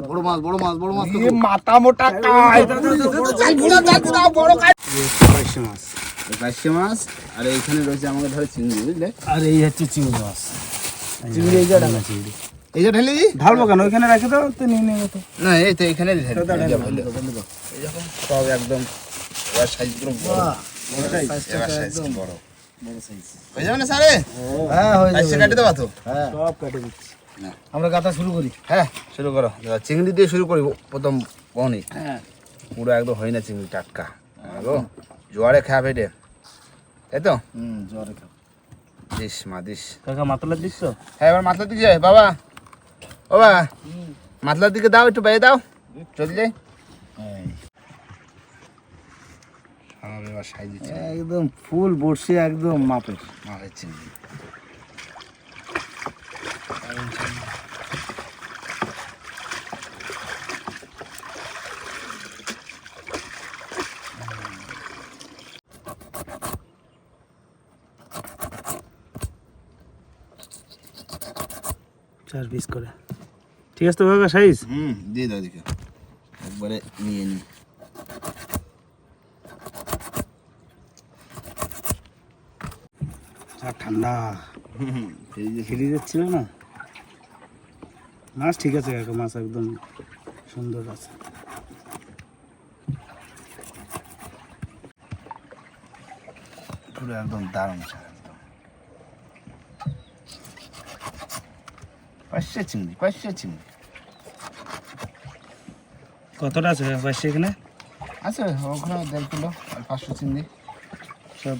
বড় মাছ বড় মাছ বড় মাছ তো মাথা মোটা কাজ বাইশে মাছ বাইশে মাছ আর এইখানে রয়েছে আমাদের ধরে চিংড়ি বুঝলে আর এই হচ্ছে চিংড়ি মাছ চিংড়ি এই যে ঢালা চিংড়ি এই যে ঢেলে ঢালবো কেন ওইখানে রেখে দাও তো নিয়ে নেব তো না এই তো এখানে ঢেলে এই। এই সব একদম এবার সাইজগুলো বড় এবার সাইজ বড় হয়ে যাবে না স্যারে হ্যাঁ হয়ে সাইজটা কাটে দেবা তো হ্যাঁ সব কেটে দিচ্ছি। আমরা গাথা শুরু করি। হ্যাঁ শুরু করো। চিংড়ি দিয়ে শুরু করি প্রথম বহনি। হ্যাঁ। পুরো একদম হয় না চিংড়ি টাটকা। গো জোয়ারে খাওয়া পেটে তাই তো? হুম জ্বরে খাও দিস মা দিস। কাকা মাতলা দিচ্ছ হ্যাঁ এবার মাতলার দিকে যাই। বাবা। ও বাবা মাতলার দিকে দাও একটু বাইরে দাও। চল যাই। একদম ফুল বড়শি একদম মাপের। মাছের চিংড়ি। চার পিস করে। ঠিক আছে তো কাকা সাইজ? হুম দিয়ে দাও দিকে একবারে নিয়ে নি। ঠান্ডা। ফ্রিজে ফ্রিজের ছিল না? মাছ ঠিক আছে কাকা মাছ একদম সুন্দর আছে। পুরো একদম দারুণ স্যার পাঁচশো চিংড়ি পাঁচশো চিংড়ি কতটা আছে পাশে এখানে আছে ওখানে দেড় কিলো আর পাঁচশো চিংড়ি। সব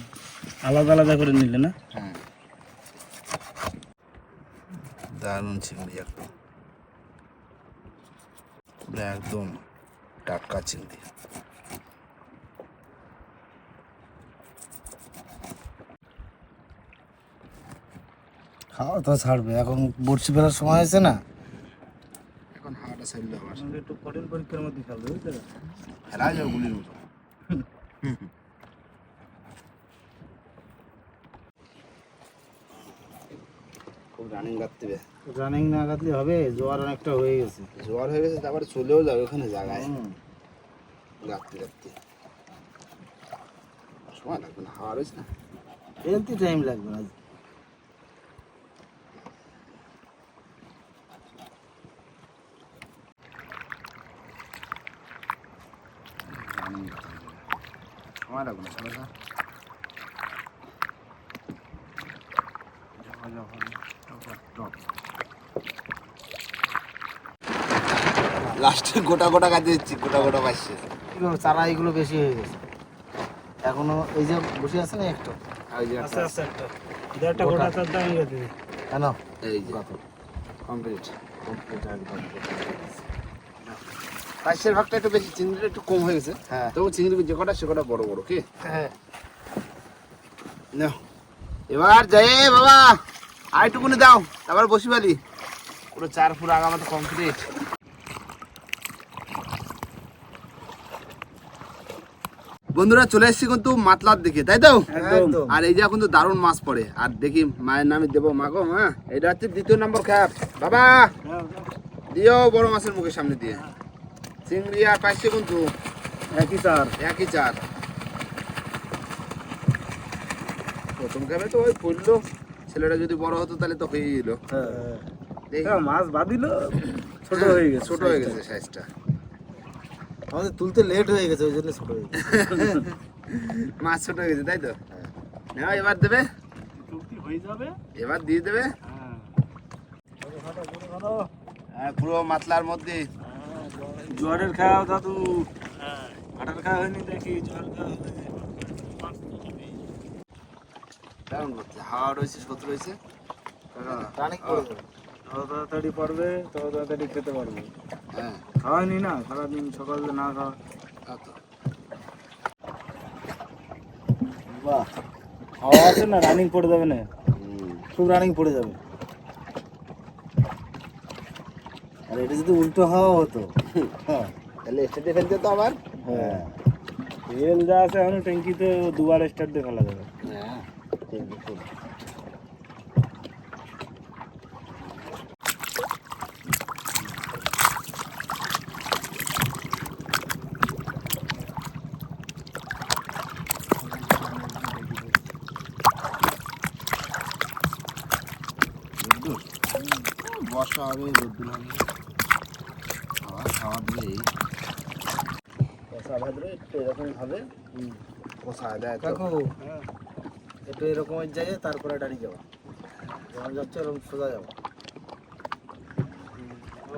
আলাদা আলাদা করে নিলে না? হ্যাঁ। দারুণ চিংড়ি একদম একদম টাটকা চিংড়ি। খাওয়া তো ছাড়বে এখন বড়শি ফেলার সময় হয়েছে না। এখন হাওয়াটা সাইলে আবার একটু কঠিন পরীক্ষার মধ্যে খেলবে বুঝতে ফেলা যাবে গুলির মতো। খুব রানিং গাড়তে রানিং না কাটলে হবে জোয়ার অনেকটা হয়ে গেছে। জোয়ার হয়ে গেছে তারপরে চলেও যাবে ওখানে জায়গায়। গাড়তে গাড়তে। সময় লাগবে না হাওয়া রয়েছে না। টাইম লাগবে না রানিং গাড়তে লাগবে না চলো যা লাস্টে গোটা গোটা কাজে দিচ্ছি গোটা গোটা পাইছে এগুলো চারা এগুলো বেশি হয়ে গেছে। এখনও এই যে বসে আছে না একটু? ওই যে একটা- আচ্ছা একটা। একটা গোটা। চার দাম গেছে কেন? এই যে। কমপ্লিট ভাগটা একটু বেশি চিংড়িটা একটু কম হয়ে গেছে। হ্যাঁ। তবু চিংড়ি যে কটা সে কটা বড় বড় কি? হ্যাঁ। এবার যাই বাবা আইটুকুনি দাও তারপর বসি পুরো চার ফুট আগা মতো কমপ্লিট বন্ধুরা চলে এসেছি কিন্তু মাতলার দিকে তাই তো? আর এই যে এখন তো দারুণ মাছ পড়ে আর দেখি মায়ের নামে দেবো মাগো হ্যাঁ? এটা হচ্ছে দ্বিতীয় নম্বর খ্যাপ। বাবা দিও বড় মাছের মুখের সামনে দিয়ে। চিংড়ি আর পাইছে কিন্তু একই চার। একই চার। প্রথম খ্যাপে তো ওই পড়ল। ছেলেটা যদি বড় হতো তাহলে তো হয়ে গেল। হ্যাঁ। মাছ বাঁধিল ছোট হয়ে গেছে ছোট হয়ে গেছে সাইজটা আমাদের তুলতে লেট হয়ে গেছে ওই জন্য ছোট হয়ে গেছে। মাছ ছোট হয়ে গেছে তাই তো? নাও এবার দেবে। চুক্তি হয়ে যাবে। এবার দিয়ে দেবে। হ্যাঁ। হ্যাঁ পুরো মাতলার মধ্যে। জোয়ারের খাওয়া দাদু। আটার খাওয়া হয়নি দেখি জোয়ার খাওয়া দারুণ করছে? হাওয়া রয়েছে সত রয়েছে? যত তাড়াতাড়ি পারবে তত তাড়াতাড়ি খেতে পারবে। হ্যাঁ। খাওয়ানি না সারাদিন সকালে না খাওয়া। বাহ। হাওয়া আছে না রানিং পড়ে যাবে না? খুব রানিং পড়ে যাবে। আর এটা যদি উল্টো হাওয়া হতো। হ্যাঁ তাহলে স্টেটে ফেলতে তো আবার? হ্যাঁ। রেল যা আছে এখন ট্যাঙ্কিতে দুবার স্টার্ট দিয়ে ফেলা যাবে হ্যাঁ বর্ষা হবে রোদ্দুর হবে খাওয়া খাওয়া দিয়েই বর্ষা একটু এরকম দেয় কাকু একটু এরকমের জায়গায় তারপরে দাঁড়িয়ে যাওয়া যেমন যাচ্ছে এরকম সোজা যাব।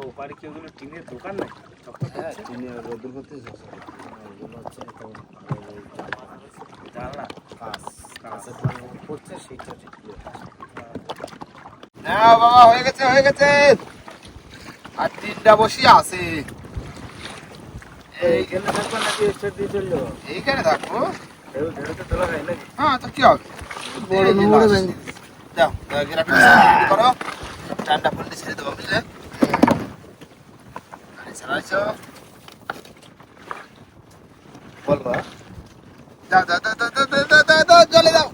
ওপারে কি ওগুলো টিনের দোকান নাই হ্যাঁ করতে ওগুলো হচ্ছে জানলা কাজ পড়ছে সেইটা ঠিক না বাবা হয়ে গেছে হয়ে গেছে। আর তিনটা বসি আছে। এইখানে থাকবে নাকি স্টেট দিয়ে চলে যাব এইখানে থাকব হয় হ্যাঁ তো কি হবে? বড় এই যে নোংরা লাশ। ব্যাঙ। দাও দাও, গ্রাফিক করো। টানটা ফুলতে ছেড়ে দেবো বুঝলে? চালাইছো। বলব? দাও দাও দাও দাও দাও দাও দাও দাও জলে দাও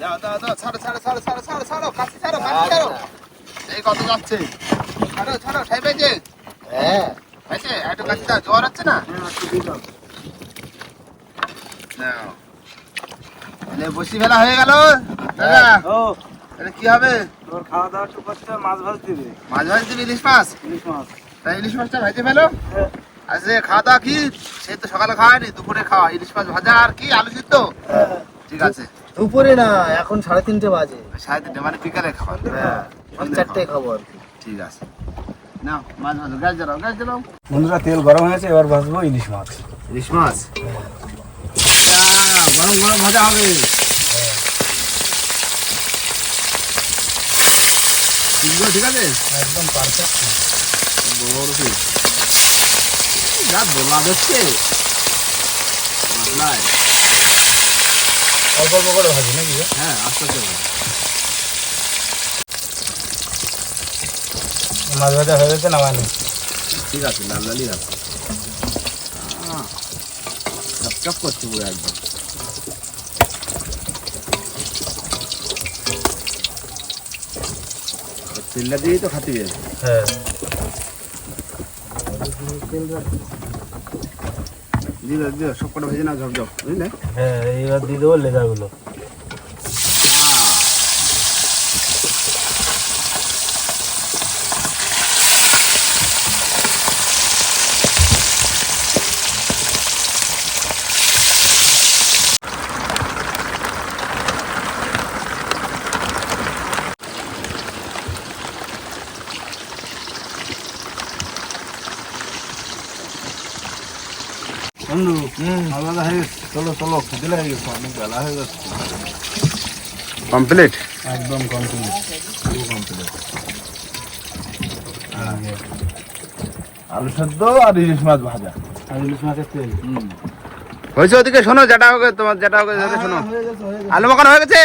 দাও দাও দাও ছাড়ো ছাড়ো ছাড়ো ছাড়ো ছাড়ো ছাড়ো কাছে ছাড়ো কাছে ছাড়ো। এই কত যাচ্ছে? ছাড়ো ছাড়ো ঠাই পেয়েছে? হ্যাঁ। জ্বর হচ্ছে না? হ্যাঁ তাহলে বসি ফেলা হয়ে গেল। দাদা ও। তাহলে কি হবে? তোর খাওয়া দাওয়া একটু করতে মাছ ভাজ দিবে। মাছ ভাজ দিবি ইলিশ মাছ? ইলিশ মাছ। তাই ইলিশ মাছটা ভাজে ফেলো। হ্যাঁ। আজকে খাওয়া দাওয়া কি সে তো সকালে দুপুরে খাওয়া। ইলিশ মাছ ভাজা আর কি আলু সিদ্ধ? ঠিক আছে। দুপুরে না এখন সাড়ে তিনটে বাজে। সাড়ে তিনটে মানে বিকালে খাবার। হ্যাঁ চারটে খাব আর কি। ঠিক আছে। বন্ধুরা তেল গরম হয়েছে এবার ভাজবো ইলিশ মাছ। ইলিশ মাছ? গরম গরম ভাজা হবে। ঠিক আছে? একদম পারফেক্ট বড় পিস। যা দোলা দিচ্ছে অল্প অল্প করে ভাজি নাকি? হ্যাঁ আস্তে আস্তে মাছ ভাজা হয়ে গেছে নামানি ঠিক আছে লাল লালই আহ, চপচপ করছে পুরো একদম। তেলটা দিয়েই তো খাতে হ্যাঁ। দিও দিও সব কটা ভেজে নাও ঝপঝপ বুঝলে? হ্যাঁ এইবার দিয়ে দেবো লেজাগুলো বন্ধু আলাদা হয়ে গেছে চলো চলো খেতে লেগে গেছে অনেক বেলা হয়ে গেছে কমপ্লিট একদম কন্টিনিউ আলু সেদ্ধ আর ইলিশ মাছ ভাজা। আর ইলিশ মাছের তেল? হয়েছে ওদিকে? শোনো যেটা হোক তোমার যেটা হোক হ্যাঁ, শোনো আলু মাখানো হয়ে গেছে?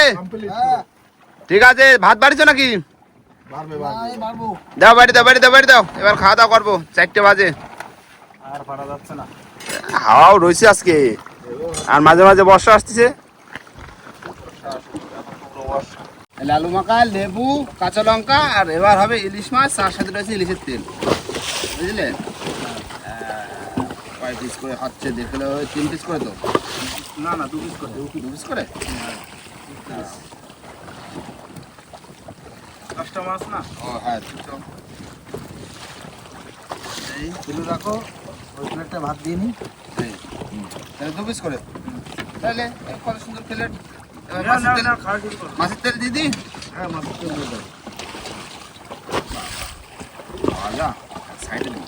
ঠিক আছে ভাত বাড়িছো নাকি? দাও বাড়ি দাও বাড়ি দাও বাড়ি দাও। এবার খাওয়া দাওয়া করব চারটে বাজে। আর পারা যাচ্ছে না। হাওয়াও রয়েছে আজকে। আর মাঝে মাঝে বর্ষা আসতেছে। লালু মাখা লেবু কাঁচা লঙ্কা আর এবার হবে ইলিশ মাছ তার সাথে রয়েছে ইলিশের তেল। বুঝলে? কয় পিস করে হচ্ছে দেখলে তিন পিস করে তো? না না দু পিস করে দু পিস করে? দশটা মাছ না? ও হ্যাঁ এই কিলো রাখো ওই প্লেটটা ভাত দিয়ে নি। এই, হুম। তাহলে দু পিস করে। তাহলে কত সুন্দর প্লেট। মাছের তেল দিদি হ্যাঁ মাছের তেল দিয়ে দাও। ভাজা সাইডে নেই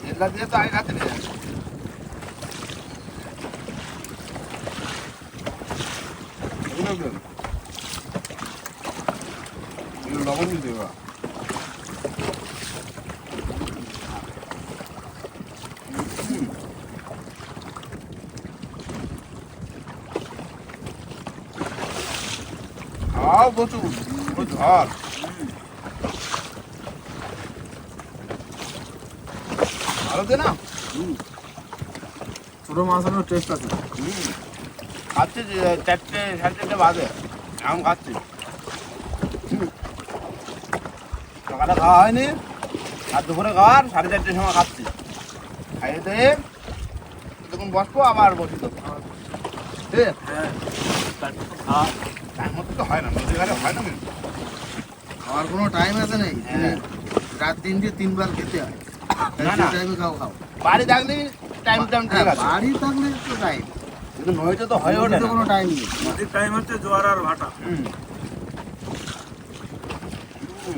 তেলটা দিয়ে তো আগে খাতে নেই লবণ দিতে হবে খাও প্রচুর পুরো ভালো দে না। ছোট মাছ আমার টেস্ট আছে। খাচ্ছি চারটে সাড়ে চারটে বাজে। এখন খাচ্ছি। সকালে খাওয়া হয়নি। আর দুপুরে খাওয়ার সাড়ে চারটের সময় খাচ্ছি। খাইয়ে দিয়ে তখন বসবো আবার বসি তো ঠিক আছে? হ্যাঁ টাইম মতো তো হয় না নদী ঘাটে হয় না কিন্তু। খাওয়ার কোনো টাইম আছে নেই। হ্যাঁ। রাত তিনটে তিনবার খেতে হয়। টাইমে খাও খাও। বাড়ি থাকলে টাইম টাইম ঠিক আছে। বাড়ি থাকলে তো টাইম কিন্তু তো হয়ে ওঠে কোনো টাইম নেই। নদীর টাইম হচ্ছে জোয়ার আর ভাটা। হুম।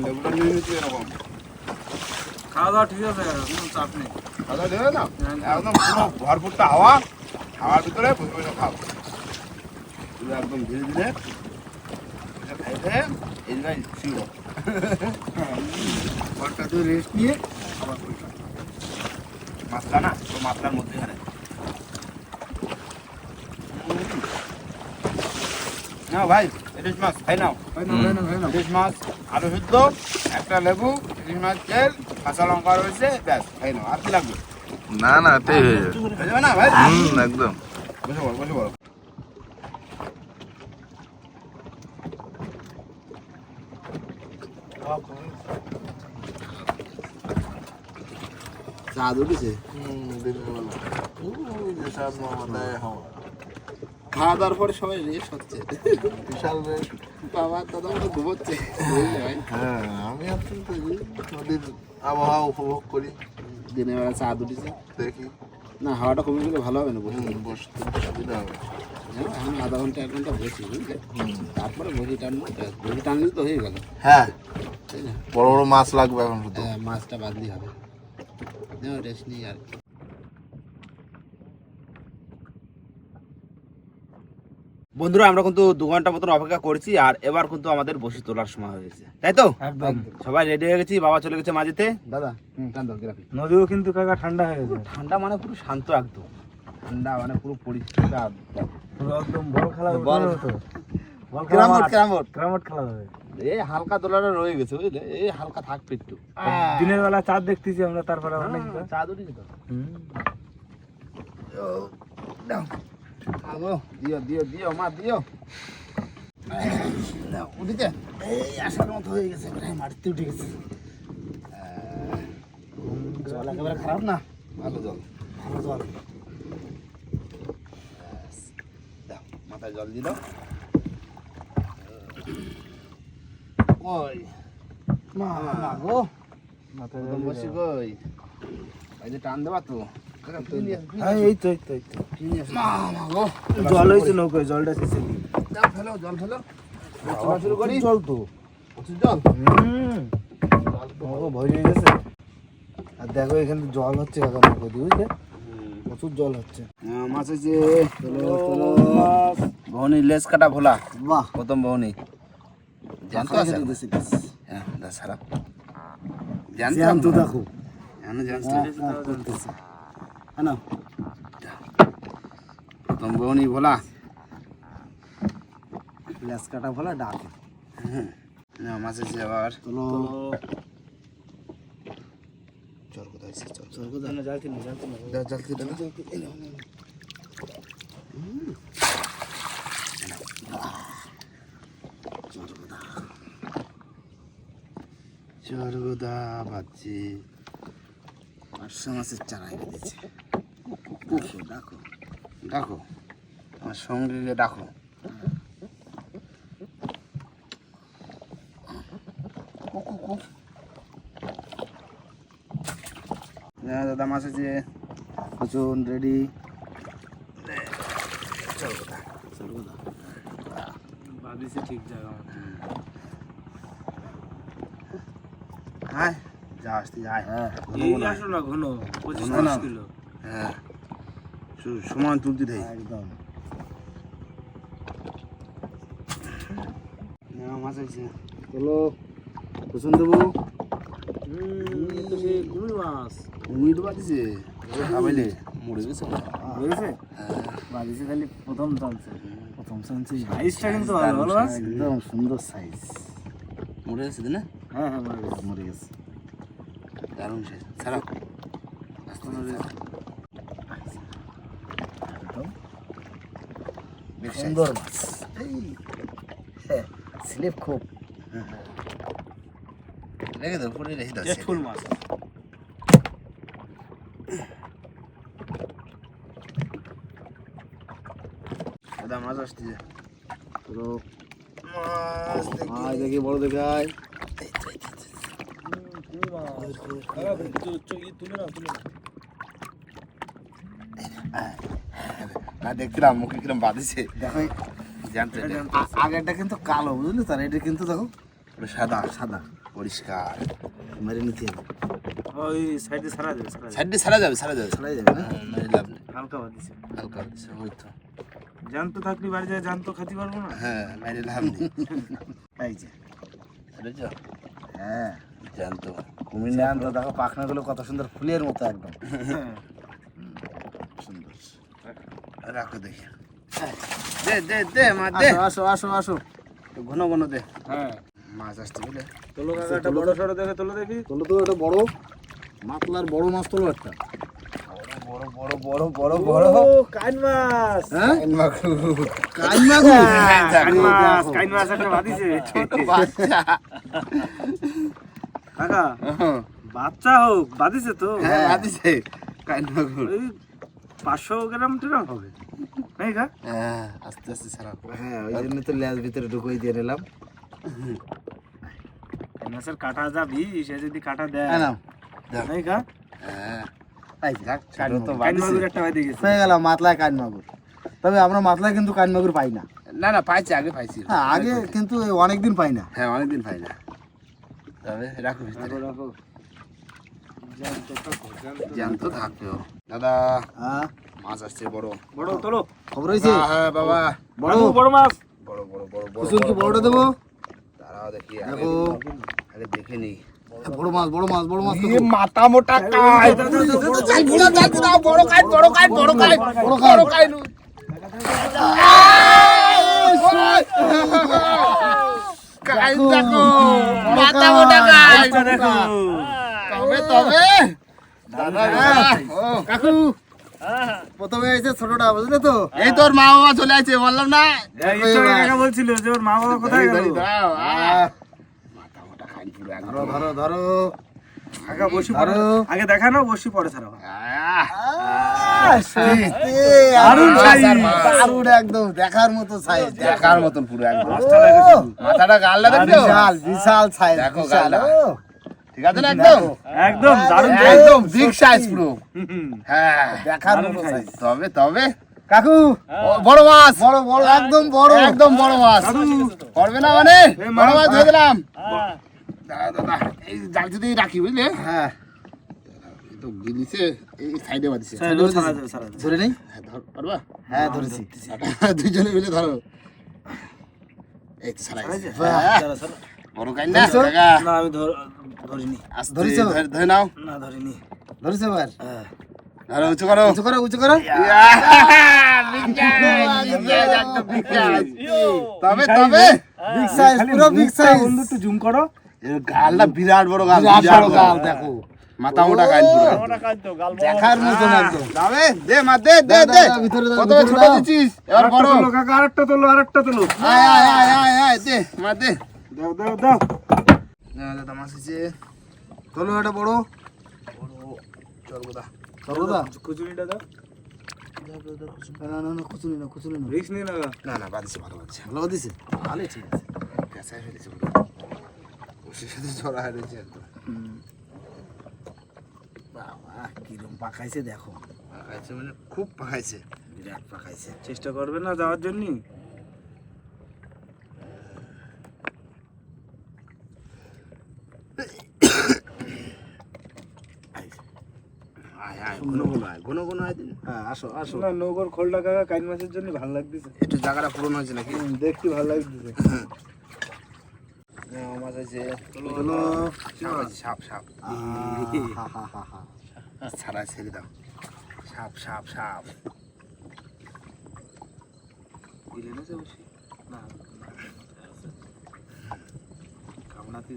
লেবুটা নিয়ে নিচ্ছি এরকম। খাওয়া দাওয়া ঠিক আছে কোনো চাপ নেই। খাওয়া দেবে না? একদম পুরো ভরপুরটা হাওয়া। হাওয়ার ভিতরে বসে বসে খাও। পুরো একদম ধীরে ধীরে। খাইতে এই জায়গায় ঘরটা তো রেস্ট নিয়ে আবার না তো মধ্যেখানে। নাও ভাই ইলিশ মাছ খাই নাও। না না না ইলিশ মাছ আলু সিদ্ধ একটা লেবু ইলিশ মাছ তেল কাঁচা লঙ্কা রয়েছে ব্যাস খাই নাও। আর কি লাগবে? না না হয়ে যাবে। না ভাই? একদম। বসে বলো বসে বলো চা দুটিছে খাওয়া দাওয়ার পরে সবাই রেস্ট হচ্ছে। বিশাল রেস্ট বাবা দাদা মতো ঘুমোচ্ছে। হ্যাঁ আমি নদীর আবহাওয়া উপভোগ করি দিনের বেলা চা দুটিছে দেখি না হাওয়াটা কমে গেলে ভালো হবে না বসে। বসতে সুবিধা হবে। জানো, আধা ঘণ্টা এক ঘণ্টা বসি বুঝলে? তারপরে বসি টানবো বসি টানলে তো হয়ে গেল। হ্যাঁ। তাই না? বড় বড় মাছ লাগবে এখন শুধু। হ্যাঁ, মাছটা বাদলি হবে। রেস্ট নিই আর বন্ধুরা আমরা কিন্তু দু ঘণ্টা মতন অপেক্ষা করছি আর এবার কিন্তু আমাদের বসি তোলার সময় হয়েছে তাই তো? সবাই রেডি হয়ে গেছি? বাবা চলে গেছে মাঝেতে? দাদা নদীও কিন্তু কাকা ঠান্ডা হয়ে গেছে। ঠান্ডা মানে পুরো শান্ত একদম। ঠান্ডা মানে পুরো পরিষ্কার পুরো একদম বল খেলা বল। খেলা হবে। এই হালকা তোলাটা রয়ে গেছে বুঝলে? এই হালকা থাকবে একটু দিনের বেলা চাঁদ দেখতেছি আমরা তারপরে অনেক হ্যাঁ, চা দুটি তো দিও দিও দিও মা দিও। উঠিতে এই আসার মতো হয়ে গেছে প্রায় মাটিতে উঠে গেছে। জল একেবারে খারাপ না? ভালো জল ভালো জল। দাও মাথায় জল দিল ওই মা গো জল বসি গই এই যে টান দেবা তো নিয়ে। হ্যাঁ এই তো এই তো এই তো নিয়ে। মা গো জল হয়েছে নৌকায় জলটা শেষে দিই দাও ফেলো জল ফেলো শুরু করি জল তো জল হুম ভয় হয়ে গেছে আর দেখো এখানে জল হচ্ছে কাকা নৌকা দিয়ে বুঝলে প্রচুর জল হচ্ছে। মাছ আছে। ভৌনি লেস কাটা ভোলা। বাহ। প্রথম ভৌনি জ্যান্ত আছে। হ্যাঁ দাস সারা। জ্যান্ত জ্যান্ত দেখো। এখন জ্যান্ত করতেছে। হ্যাঁ না প্রথম ভৌনি ভোলা। লেস কাটা ফলে ডাক। হুম না মাছ আছে আবার। চলো কোথায় চল চল কোথায়? জালতি না জালতি না দাও জল খেতে দাও চরগোদা বাচ্চি পাঁচশো মাছের চারাই বেঁধেছে ডাকো ডাকো ডাকো আমার সঙ্গীকে ডাকো দাদা মাছ আছে প্রচুর রেডি ভাবিছি ঠিক জায়গা হায় যা আসতে যায় হ্যাঁ এই আসো না ঘন পঁচিশ তিরিশ কিলো। হ্যাঁ সমান তুলতে দেয় একদম। মাছ দেবো কুমির মাছ। খাবাইলে মরে গেছে। খালি প্রথম চান্সে। চান্সে সাইজটা কিন্তু ভালো ভালো মাছ একদম সুন্দর সাইজ মরে গেছে না হ্যাঁ হ্যাঁ মরে গেছে। গেছে দারুণ সুন্দর মাছ স্লিপ খুব রেখে দাও পুরো রেখে দাও full মাছ দাদা মাছ আসতেছে। আয় দেখি। বড় দেখে আয় না দেখলাম মুখে কিরম বাঁধিছে। দেখো জানতে আ- আগেরটা কিন্তু কালো বুঝলি তার এটা কিন্তু দেখো সাদা। সাদা। পরিষ্কার। মেরে নিতে হবে। ওই সাইডে সারা যাবে সারা যাবে। সাইডে সারা যাবে সারা যাবে। হ্যাঁ, মেরে লাভ নেই। হালকা হালকা হচ্ছে, ওই তো। জ্যান্ত থাকলে বাড়ি যায় জ্যান্ত খাতে পারব না? হ্যাঁ মেরে লাভ নেই। এই যে। বুঝেছ? হ্যাঁ। জানতো কুমির নেন দেখো পাখনাগুলো কত সুন্দর ফুলের মতো একদম। সুন্দর। রাখো দেখি। দে দে দে মা দে। আসো আসো আসো ঘন ঘন দে। হ্যাঁ। মাছ আসতে বলে তোলো কাকা একটা বড় সড়ো দেখে তোলো দেখি। তোলো তো একটা বড়। মাতলার বড় মাছ তোলো একটা। বড় বড় বড় বড় বড়। কাইন মাছ হ্যাঁ মাগুর কাইন মাছ কাইন মাছ একটা বাদিছে বাচ্চা। কাকা বাচ্চা হোক বাদিছে তো। হ্যাঁ আদিছে কাইন মাগুর পাঁচশো গ্রাম ট্রাম হবে। হ্যাঁ আস্তে আস্তে ছাড়া। হ্যাঁ ওই জন্য তো ল্যাজ ভিতরে ঢুকিয়ে দিয়ে নিলাম। কাটা যা বিষ সে যদি কাটা দেয়। হ্যাঁ কা হ্যাঁ। এই যে, কাইন তো কাইন বাদিছে মাগুর একটা বাদি গেছে। গেল মাতলায় কান মাগুর তবে আমরা মাতলায় কিন্তু কান মাগুর পাই না। না না পাইছি আগে পাইছি। হ্যাঁ আগে কিন্তু অনেকদিন পাই না। হ্যাঁ অনেকদিন পাই না। তবে রাখো ভিতরে। রাখো রাখো। জ্যান্ত। জ্যান্ত থাকবেও দাদা হ্যাঁ। মাছ আসছে বড়। বড় তোলো। খবর হয়েছে? হ্যাঁ, হ্যাঁ বাবা। বড়। বড় মাছ। বড় বড় বড় বড় কুসুম কি বড়টা দেবো? দাঁড়াও দেখি আগে দেখো। আগে দেখে নি বড় মাছ বড় মাছ বড় মাছ ইয়ে মাথা মোটা কাই চাই পুরো বড় কাই বড় কাই বড় কাই বড় কাই। বড় কাই কাই দেখো মাথা মোটা কাই দেখো। তবে তবে। দাদা কাকু। প্রথমে এসে ছোটটা বুঝলে তো? এই তোর মা বাবা চলে আসছে বললাম না। এই বলছিল যে ওর মা বাবা কোথায় গেল দাঁড়ি, দাঁড়াও, আহ। মাথা মোটা খাই পুরো একদম। ধরো ধরো ধরো। বসি। আগে দেখানো বসি ছাড়া। দারুণ size। দারুণ একদম দেখার মতো সাইজ দেখার মতন পুরো একদম। দেখো। মাথাটা গাল্লা দেখছ বিশাল বিশাল সাইজ দেখো বিশাল ঠিক আছে না একদম? একদম দারুণ একদম বিগ সাইজ পুরো। হ্যাঁ। দেখার মতো সাইজ তবে তবে। কাকু! বড় মাছ! বড় বড় একদম বড়। একদম বড় মাছ। করবে না মানে? বড় মাছ মাছ ধরে দিলাম। দাদা দাদা এই জালটিতেই রাখি বুঝলে? হ্যাঁ। তো গিলিছে এই সাইডে বাঁধিছে। ছাড়া যাবে, ছাড়া যাবে, ছাড়া। যাবে। ধরে নেই? হ্যাঁ, পারবা? হ্যাঁ ধরেছি। দুজনে মিলে ধরো। এই তো ছাড়া গেছে। বাহ। হ্যাঁ, ছাড়া, ছাড়া। বড় কাইন না না আমি ধরিনি। ধরে- ধরে নাও। না ধরিনি। ধরেছে এবার ধরো উঁচু করো। উঁচু করো উঁচু করো। ইয়া। তবে তবে। বিগ সাইজ পুরো বিগ সাইজ। বন্ধু একটু জুম করো। গালটা বিরাট বড় গাল বিরাট বড় গাল দেখো। মাথা মোটা গাল দেখার মতন একদম। তবে দে মা দে দে দে। ভিতরে ছোট। দিছিস এবার বড়। তোলো, কাকা আরেকটা তোলো আরেকটা তোলো। আয় আয় আয় আয় আয় দে মা দে। দাও দাও দাও। না দাদা মাছ আছে চলো এটা বড়। চল গোদা সর্বদা খুচুরিটা দাও। না না না কুচুনি না কুচুনি না। নিয়ে লাগা না না। বাদিছে ভালো বাদিছে ভালো দিছে? ভালো ঠিক আছে ফেলেছে পুরো সাথে জড়া বাবা কিরম পাকাইছে দেখো। পাকাইছে মানে খুব পাকাইছে। বিরাট পাকাইছে। চেষ্টা করবে না যাওয়ার জন্য? হ্যাঁ আসো আসো। না নৌকর খোলটা কাকা কাইন মাছের জন্য ভালো লাগতেছে। একটু জায়গাটা পূরণ হয়েছে নাকি? দেখতে ভালো লাগতেছে। মাছ আছে চলো সাপ সাপ ছাড়া ছেড়ে দাও। সাপ সাপ সাপ।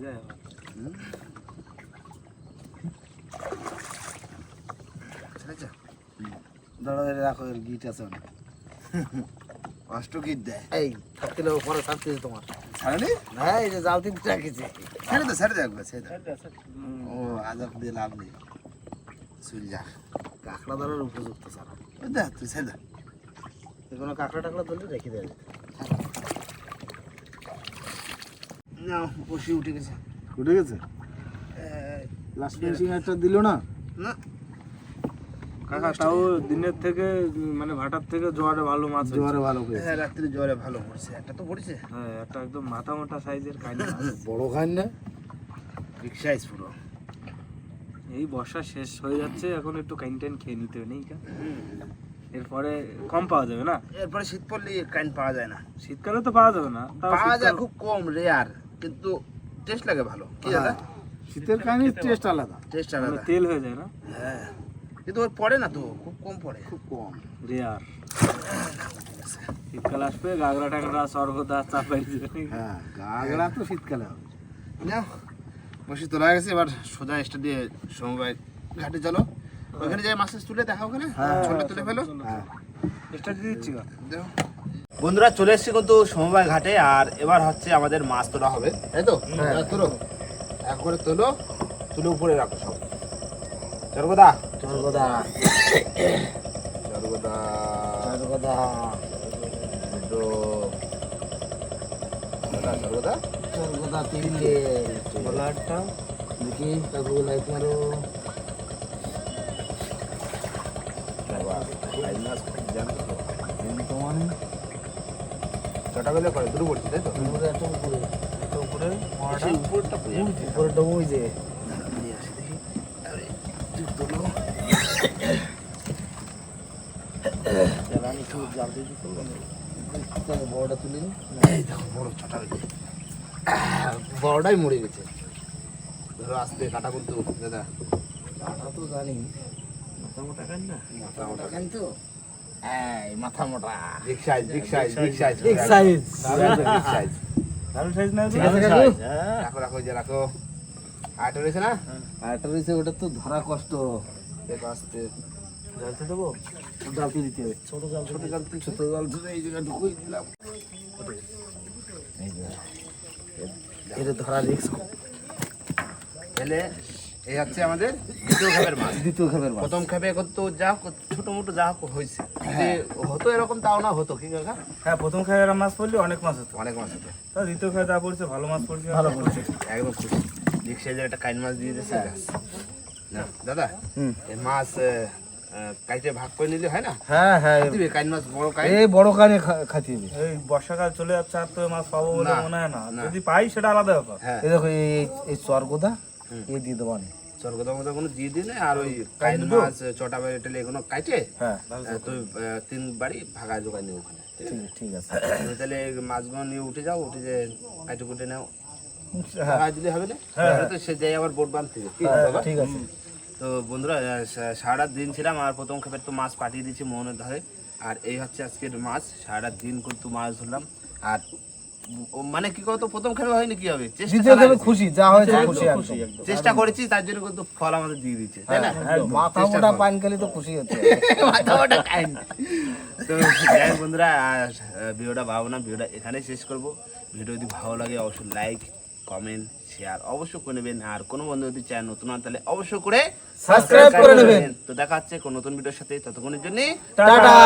যায় রাখো এর গিট আছে অনেক। কষ্ট কি দেয়। এই থাকতে পরে থাকতে তোমার। ছাড়ানি? হ্যাঁ এই যে জাল থেকে রাখেছে ছেড়ে দে ছেড়ে দে একবার ছেড়ে দে। ও আজাব দিয়ে লাভ নেই। চুল যা কাঁকড়া ধরার উপযুক্ত ছাড়া ওই দেখ তুই ছেড়ে দে। কোনো কাঁকড়া টাকড়া ধরলে রেখে দেয় না বসে উঠে গেছে। উঠে গেছে? লাস্ট ফিনিশিং একটা দিল না? না। কাকা তাও দিনের থেকে মানে ভাটার থেকে জোয়ারে ভালো মাছ হয়েছে। জোয়ারে ভালো পেয়েছে হ্যাঁ রাত্রি জ্বরে ভালো পড়ছে। একটা তো পড়েছে। হ্যাঁ একটা একদম মাথা মোটা সাইজের কাইনা বড় খান না বিগ সাইজ পুরো। এই বর্ষা শেষ হয়ে যাচ্ছে এখন একটু কাইন টাইন খেয়ে নিতে হবে নেই কা? এরপরে কম পাওয়া যাবে না? এরপরে শীত পড়লে কাইন পাওয়া যায় না। শীতকালে তো পাওয়া যাবে না পাওয়া যায় খুব কম রেয়ার কিন্তু টেস্ট লাগে ভালো। কি দাদা? শীতের কাহিনীর টেস্ট আলাদা। টেস্ট মানে আলাদা তেল হয়ে যায় না? হ্যাঁ। কিন্তু ওর পড়ে না তো খুব কম পড়ে। খুব কম। রেয়ার। শীতকাল আসবে গাগরা টাগরা সর্বদা চাপাই হ্যাঁ গাগড়া তো শীতকালে হবে। না বসে তোলা গেছে এবার সোজা স্টা দিয়ে সমবায় ঘাটে চলো। ওখানে যাই মাছ টাছ তুলে দেখা ওখানে ছোটটা তুলে ফেলো? হ্যাঁ। এটা দিয়ে দিচ্ছি। বন্ধুরা চলে এসেছি কিন্তু সমবায় ঘাটে আর এবার হচ্ছে আমাদের মাছ তোলা হবে। তাই তো? তোলো। এক করে তোলো তুলে উপরে রাখো সব। চরগদা চরগদা চরগদা চরগদা তো চরগদা চরগদা তিনটে বলারটা দেখি কাকু লাইট মারো কিন্তু মানে ছটা বেলে করে দুটো পড়ছি তাই তো উপরে একটা উপরে তো উপরে সেই উপরটা পড়ে যাবে। উপরে ডবুই যে নিয়ে আসি দেখি আরে, তুই তোলো। জ্বালানি একটু জাল দিয়ে দিতে হবে বড়টা তুলে দেখো বড় ছটা বড়টাই মরে গেছে। ধরো আস্তে কাটা করতো দাদা। কাটা তো জানি। মাথা মোটা কান না? মাথা মোটা। কান তো? মাথা মোটা। Big size big size big size big size big size দারুণ সাইজ না ঠিক আছে কাকু? রাখো রাখো যে রাখো। আটা রয়েছে না? আরেকটা রয়েছে ওটা তো ধরা কষ্ট। আস্তে। দেবো? জালতে দিতে হবে। ছোট জাল ছোট জাল ছোট জাল ধরে এই জায়গায় ঢুকিয়ে দিলাম। এটা ধরা রিক্স তাহলে এই হচ্ছে আমাদের দ্বিতীয় খাবের মাছ। দ্বিতীয় খাবার মাছ। প্রথম খাবে তো যা ছোট মোটো যা হয়েছে। যদি হতো এরকম তাও না হতো। কি কাকা? হ্যাঁ প্রথম খাই মাছ পড়লে অনেক মাছ হতো। অনেক মাছ হতো। তা দ্বিতীয় খাই যা পড়ছে ভালো মাছ পড়ছে। ভালো পড়ছে। একদম খুশি। বিগ একটা কাইন মাছ দিয়ে দিয়েছে না দাদা? হুম। মাছ কাইটে ভাগ করে নিলে হয় না? হ্যাঁ হ্যাঁ। দিবে কাইন মাছ বড় কাইন এই বড় কানে খাতি হবে এই বর্ষাকাল চলে যাচ্ছে আর তো মাছ পাবো বলে মনে হয় না। না। যদি পাই সেটা আলাদা ব্যাপার। হ্যাঁ। এই দেখো এই এই- এই চরগোদা এই দিয়ে দেবো আমি। স্বর্গদা মতো কোনো দিয়ে দিলে আর ওই কাইন মাছ চটা বাড়ি টেলে এগুলো কাইটে? হ্যাঁ। তুই তিন বাড়ি ভাগা জোগাড় নিয়ে ওখানে ঠিক আছে? তাহলে মাছগুলো নিয়ে উঠে যাও উঠে যে কাইটে কুটে নাও হ্যাঁ। ভাগা দিলে হবে না? তো সে যাই আবার বোট বাঁধতে বাবা? ঠিক আছে। তো বন্ধুরা আহ, সা- সারাটা দিন ছিলাম আর প্রথম খেপের তো মাছ পাঠিয়ে দিয়েছি মোহনের ধারে। আর এই হচ্ছে আজকের মাছ সারাটা দিন কিন্তু মাছ ধরলাম। আর মানে কি করতো প্রথম খেপে হয়নি কি হবে। খুশি যা হয়েছে খুশি চেষ্টা করেছি তার জন্য কিন্তু ফল আমাদের দিয়ে দিচ্ছে তাই না? হ্যাঁ, মাথা মোটা পান খেলে তো খুশি হচ্ছে। মাথা মোটা খাইনি। তো যাই বন্ধুরা ভিডিওটা ভালো না ভিডিওটা এখানে শেষ করব। ভিডিও যদি ভালো লাগে অবশ্যই লাইক কমেন্ট শেয়ার অবশ্যই করে নেবেন। আর কোনো বন্ধু যদি চায় নতুন হন তাহলে অবশ্যই করে সাবস্ক্রাইব করে নেবেন। তো দেখা হচ্ছে কোন নতুন ভিডিওর সাথে। ততক্ষণের জন্য টাটা!